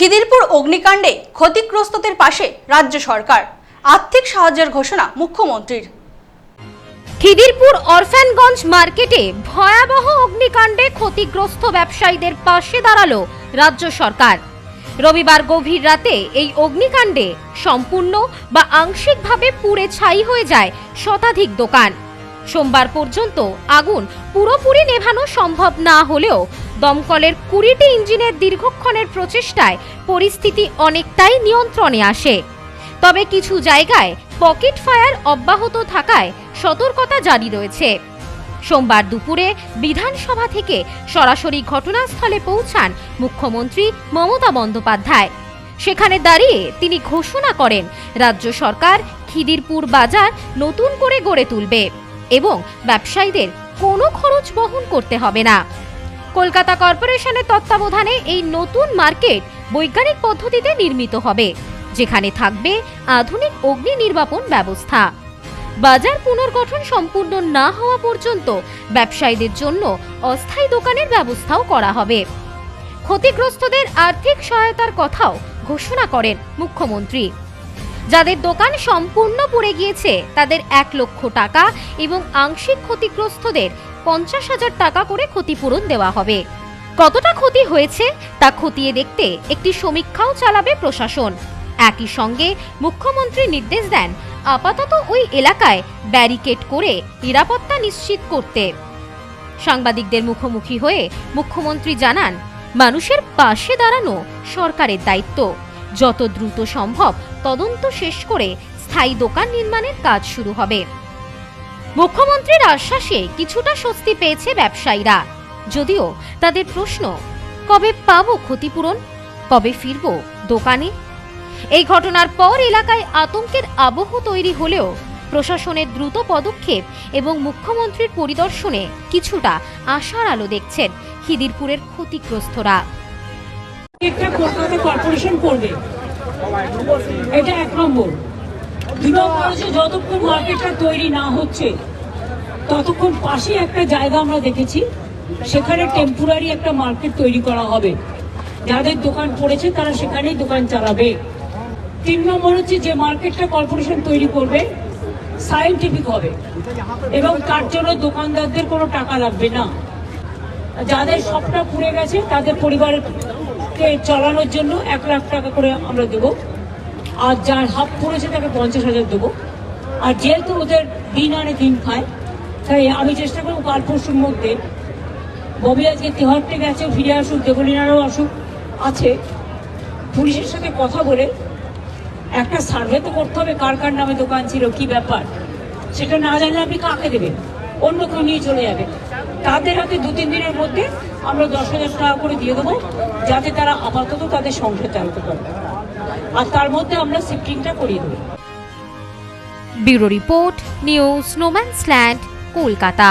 খিদিরপুর অগ্নিকাণ্ডে ক্ষতিগ্রস্তদের পাশে রাজ্য সরকার। আর্থিক সাহায্যের ঘোষণা মুখ্যমন্ত্রীর। খিদিরপুর অরফ্যানগঞ্জ মার্কেটে ভয়াবহ অগ্নিকাণ্ডে ক্ষতিগ্রস্ত ব্যবসায়ীদের পাশে দাঁড়াল রাজ্য সরকার। রবিবার গভীর রাতে এই অগ্নিকাণ্ডে সম্পূর্ণ বা আংশিকভাবে পুড়ে ছাই হয়ে যায় শতাধিক দোকান। সোমবার পর্যন্ত আগুন পুরোপুরি নেভানো সম্ভব না হলেও দমকলের কুড়িটি ইঞ্জিনের দীর্ঘক্ষণের প্রচেষ্টায় পরিস্থিতি অনেকটাই নিয়ন্ত্রণে আসে। তবে কিছু জায়গায় পকেট ফায়ার অব্যাহত থাকায় সতর্কতা জারি রয়েছে। সোমবার দুপুরে বিধানসভা থেকে সরাসরি ঘটনাস্থলে পৌঁছান মুখ্যমন্ত্রী মমতা বন্দ্যোপাধ্যায়। সেখানে দাঁড়িয়ে তিনি ঘোষণা করেন, রাজ্য সরকার খিদিরপুর বাজার নতুন করে গড়ে তুলবে। এবং ব্যবসায়ীদের কোনো খরচ বহন করতে হবে না। কলকাতা কর্পোরেশনের তত্ত্বাবধানে এই নতুন মার্কেট বৈজ্ঞানিক পদ্ধতিতে নির্মিত হবে, যেখানে থাকবে আধুনিক অগ্নি নির্বাপন ব্যবস্থা। বাজার পুনর্গঠন সম্পূর্ণ না হওয়া পর্যন্ত ব্যবসায়ীদের জন্য অস্থায়ী দোকানের ব্যবস্থাও করা হবে। ক্ষতিগ্রস্তদের আর্থিক সহায়তার কথাও ঘোষণা করেন মুখ্যমন্ত্রী। যাদের দোকান সম্পূর্ণ পুড়ে গিয়েছে, তাদের এক লক্ষ টাকা এবং আংশিক ক্ষতিগ্রস্তদের পঞ্চাশ হাজার টাকা করে ক্ষতিপূরণ দেওয়া হবে। কতটা ক্ষতি হয়েছে, তা খতিয়ে দেখতে একটি সমীক্ষাও চালাবে প্রশাসন। একই সঙ্গে মুখ্যমন্ত্রী নির্দেশ দেন, আপাতত ওই এলাকায় ব্যারিকেড করে নিরাপত্তা নিশ্চিত করতে। সাংবাদিকদের মুখোমুখি হয়ে মুখ্যমন্ত্রী জানান, মানুষের পাশে দাঁড়ানো সরকারের দায়িত্ব। যত দ্রুত সম্ভব তদন্ত শেষ করে স্থায়ী দোকান নির্মাণের কাজ শুরু হবে। মুখ্যমন্ত্রীর আশ্বাসে কিছুটা স্বস্তি পেয়েছে ব্যবসায়ীরা। যদিও তাদের প্রশ্ন, কবে পাবো ক্ষতিপূরণ? কবে ফিরবো দোকানে? এই ঘটনার পর এলাকায় আতঙ্কের আবহ তৈরি হলেও প্রশাসনের দ্রুত পদক্ষেপ এবং মুখ্যমন্ত্রীর পরিদর্শনে কিছুটা আশার আলো দেখছেন খিদিরপুরের ক্ষতিগ্রস্তরা। কলকাতা কর্পোরেশন করবে। এটা এক নম্বর। দু নম্বর হচ্ছে যতক্ষণ মার্কেটটা তৈরি না হচ্ছে, ততক্ষণ পাশে একটা জায়গা আমরা দেখেছি, সেখানে টেম্পোরারি একটা মার্কেট তৈরি করা হবে। যাদের দোকান পড়েছে তারা সেখানেই দোকান চালাবে। তিন নম্বর হচ্ছে যে মার্কেটটা কর্পোরেশন তৈরি করবে সায়েন্টিফিক হবে। এবং তার জন্য দোকানদারদের কোনো টাকা লাগবে না। যাদের সবটা পুড়ে গেছে, তাদের পরিবারকে চালানোর জন্য এক লাখ টাকা করে আমরা দেবো। আর যার হাফ পড়েছে তাকে পঞ্চাশ হাজার দেবো। আর যেহেতু ওদের দিন আনে দিন খায়, তাই আমি চেষ্টা করব কাল পরশুর মধ্যে। ববি আজকে তেহারটে গেছে, ফিরে আসুক, দেবলিনারও আসুক, আছে। পুলিশের সাথে কথা বলে একটা সার্ভে তো করতে হবে, কার কার নামে দোকান ছিল, কি ব্যাপার? সেটা না জানলে আপনি কাকে দেবেন? অন্য কেউ নিয়ে চলে যাবে। তাদের হাতে দু, তিন দিনের মধ্যে আমরা দশ হাজার টাকা করে দিয়ে দেবো, যাতে তারা আপাতত তাদের সংসার চালাতে পারে। আর তার মধ্যে আমরা শিফটিংটা করিয়ে দেবো। Bureau report, news স্নোম্যান্সল্যান্ড Kolkata.